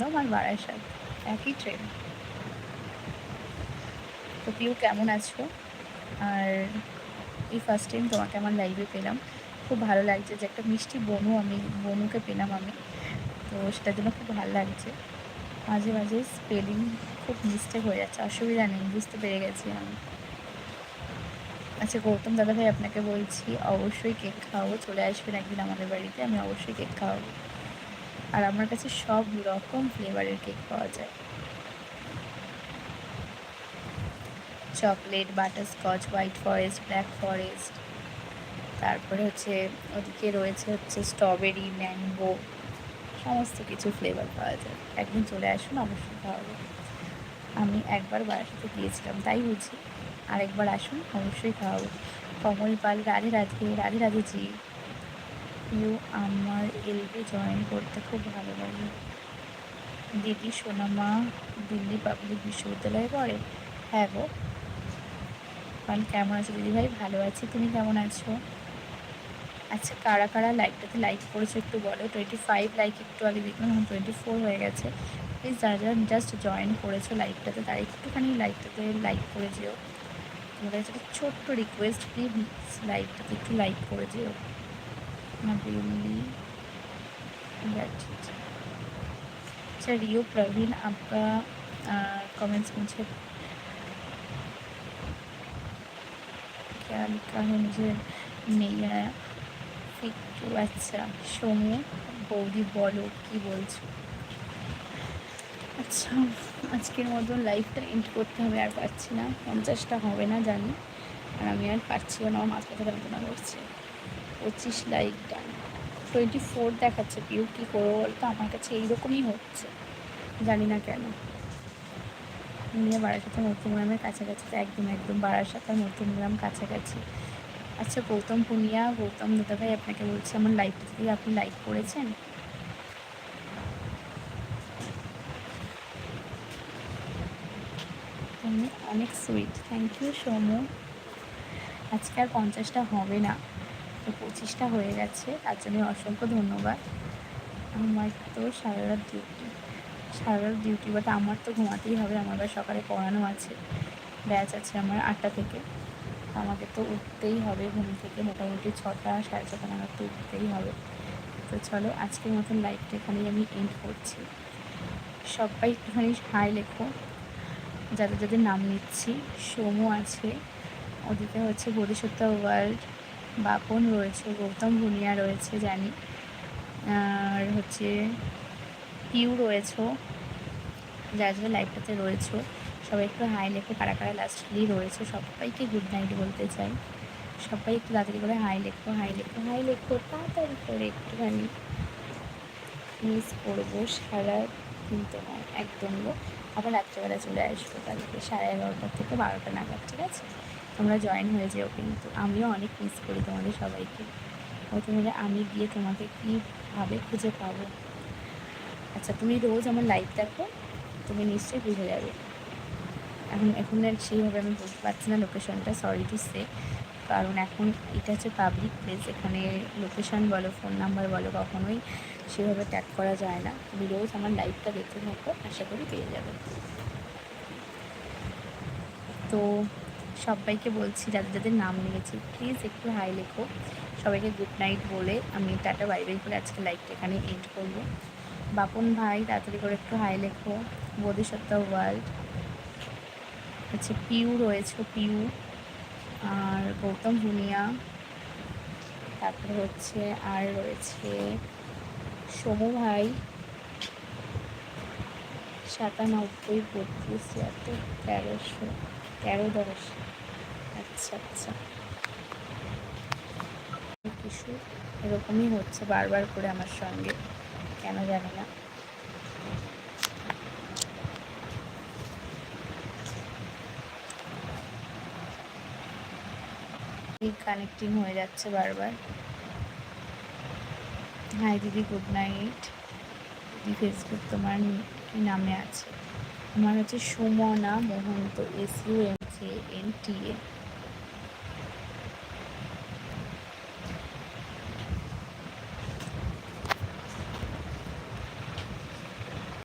দম আর বারাসাত, একই ট্রেন তো পিউ কেমন আছো? আর এই ফার্স্ট টাইম তোমাকে আমার লাইভে পেলাম। খুব ভালো লাগছে যে একটা মিষ্টি বনু আমি, বনুকে পেলাম আমি। তো সেটার জন্য খুব ভালো লাগছে। মাঝে মাঝে স্পেলিং খুব মিস্টেক হয়ে যাচ্ছে, অসুবিধা নেই, বুঝতে পেরে গেছি আমি। আচ্ছা গৌতম দাদা ভাই আপনাকে বলছি, অবশ্যই কেক খাওয়াবো, চলে আসবেন একদিন আমাদের বাড়িতে, আমি অবশ্যই কেক খাওয়াবো। আর আমার কাছে সব রকম ফ্লেভারের কেক পাওয়া যায়। Chocolate butterscotch white forest, black forest. তারপরে হচ্ছে, ওদিকে রয়েছে হচ্ছে স্ট্রবেরি, ম্যাঙ্গো, সমস্ত কিছু ফ্লেভার পাওয়া যায়। একদিন চলে আসুন, অবশ্যই খাওয়াবো। আমি একবার বারাসাতে গিয়েছিলাম, তাই বুঝি আরেকবার আসুন, অবশ্যই খাওয়াবো। কমল পাল, রাধে রাধে রাধে রাধে জি ইউ আমার এলবি জয়েন করতে খুব ভালো লাগে। দিদি, সোনামা, দিল্লি পাবলিক বিশ্ববিদ্যালয়ে পড়ে হ্যাঁ গো। কারণ কেমন আছো দিদি ভাই? ভালো আছি। তুমি কেমন আছো? আচ্ছা কারা কারা লাইকটাতে লাইক করেছ একটু বলো। টোয়েন্টি ফাইভ লাইক একটু আগে দেখলাম, এখন টোয়েন্টি ফোর হয়ে গেছে। প্লিজ যারা যারা জাস্ট জয়েন করেছ লাইকটাতে তারা একটুখানি লাইকটাতে লাইক করে যেও। তোমাদের একটা ছোট্ট রিকোয়েস্ট প্লিজ লাইকটাতে একটু লাইক করে যেও। না बेली अच्छा रियो प्रवीण आपका कमेंट्स मुझे क्या लिखा है मुझे नहीं आया ফিটু আচ্ছা সমু বৌদি বলো কি বলছো আচ্ছা আজকের মতন লাইফটা এন্ড করতে হবে আর পাচ্ছি না পঞ্চাশটা হবে না জানি আর আমি আর পাচ্ছিও না আমার মাথা ব্যথা যন্ত্রণা করছে পঁচিশ লাইক ডান টোয়েন্টি ফোর দেখাচ্ছে পিউ কী করব বলতো আমার কাছে এইরকমই হচ্ছে। জানি না কেন। নিয়ে বারাসাতে মধ্যমগ্রামের কাছাকাছি একদম একদম বারাসাতে মধ্যমগ্রাম কাছাকাছি। আচ্ছা গৌতম পুনিয়া গৌতম দাদা ভাই আপনাকে বলছি, আমার লাইভটা থেকে আপনি লাইক করেছেন। অনেক সুইট থ্যাংক ইউ সৌম্য আজকে আর পঞ্চাশটা হবে না। তো পঁচিশটা হয়ে গেছে, তার জন্য অসংখ্য ধন্যবাদ। আমার তো সারা রাত ডিউটি সারা রাত ডিউটি বাট আমার তো ঘুমাতেই হবে, আমার আবার সকালে পড়ানো আছে, ব্যাচ আছে আমার আটটা থেকে। আমাকে তো উঠতেই হবে ঘুম থেকে, মোটামুটি ছটা, সাড়ে ছটা নাগাদ তো উঠতেই হবে। তো চলো, আজকের মতন লাইফটা এখানেই আমি এন্ড করছি। সবাই একটুখানি হাই লেখো, যাদের যাদের নাম নিচ্ছি। সোমু আছে, ওদিকে হচ্ছে বোধিসত্ত্বা ওয়ার্ল্ড বাপন রয়েছে, গৌতম ভুনিয়া রয়েছে, জানি। আর হচ্ছে পিউ রয়েছে, যারা লাইভটাতে রয়েছে, সবাই একটু হাই লেখো, কারা কারা লাস্টলি রয়েছে, সবাইকে গুড নাইট বলতে চাই। সবাই একটু তাড়াতাড়ি করে হাই লেখো হাই লেখো হাই লেখো, তাড়াতাড়ি করে একটুখানি মিস করব, সারা কিন্তু নয়, একদম আবার রাত্রেবেলা চলে আসব কালকে সাড়ে এগারোটা থেকে বারোটা নাগাদ, ঠিক আছে? তোমরা জয়েন হয়ে যেও কিন্তু আমিও অনেক মিস করি তোমাদের সবাইকে। প্রথমে আমি গিয়ে তোমাকে কীভাবে খুঁজে পাবো? আচ্ছা তুমি রোজ আমার লাইভ দেখো, তুমি নিশ্চয়ই বুঝে যাবে। এখন এখন আর সেইভাবে আমি বুঝতে পারছি না লোকেশনটা সরি টু সে কারণ এখন এটা হচ্ছে পাবলিক প্লেস এখানে লোকেশন বলো ফোন নাম্বার বলো, কখনোই সেভাবে ট্যাগ করা যায় না। তুমি রোজ আমার লাইভটা দেখতে থাকো, আশা করি পেয়ে যাবে। তো সবাইকে বলছি, যাদের যাদের নাম নিয়েছি প্লিজ একটু হাই লেখো। সবাইকে গুড নাইট বলে আমি টাটা বাই বাই করে আজকে লাইভটা এখানে এন্ড করব। বাপন ভাই, তাড়াতাড়ি করে একটু হাই লেখো। বোধিসত্ত্বা ওয়ার্ল্ড হচ্ছে পিউ রয়েছে পিউ আর গৌতম ভুনিয়া তারপরে হচ্ছে আর রয়েছে সমু ভাই। সাতানব্বই, বত্রিশ, তেরোশো। তেরো দশ। আচ্ছা আচ্ছা। কিছু এরকমই হচ্ছে বারবার করে আমার সঙ্গে, কেন জানি না। কানেক্টিং হয়ে যাচ্ছে বারবার। হাই দিদি গুড নাইট দিদি ফেসবুক তোমার কি নামে আছে। আমার হচ্ছে Sumana Mohanta S U M C N T A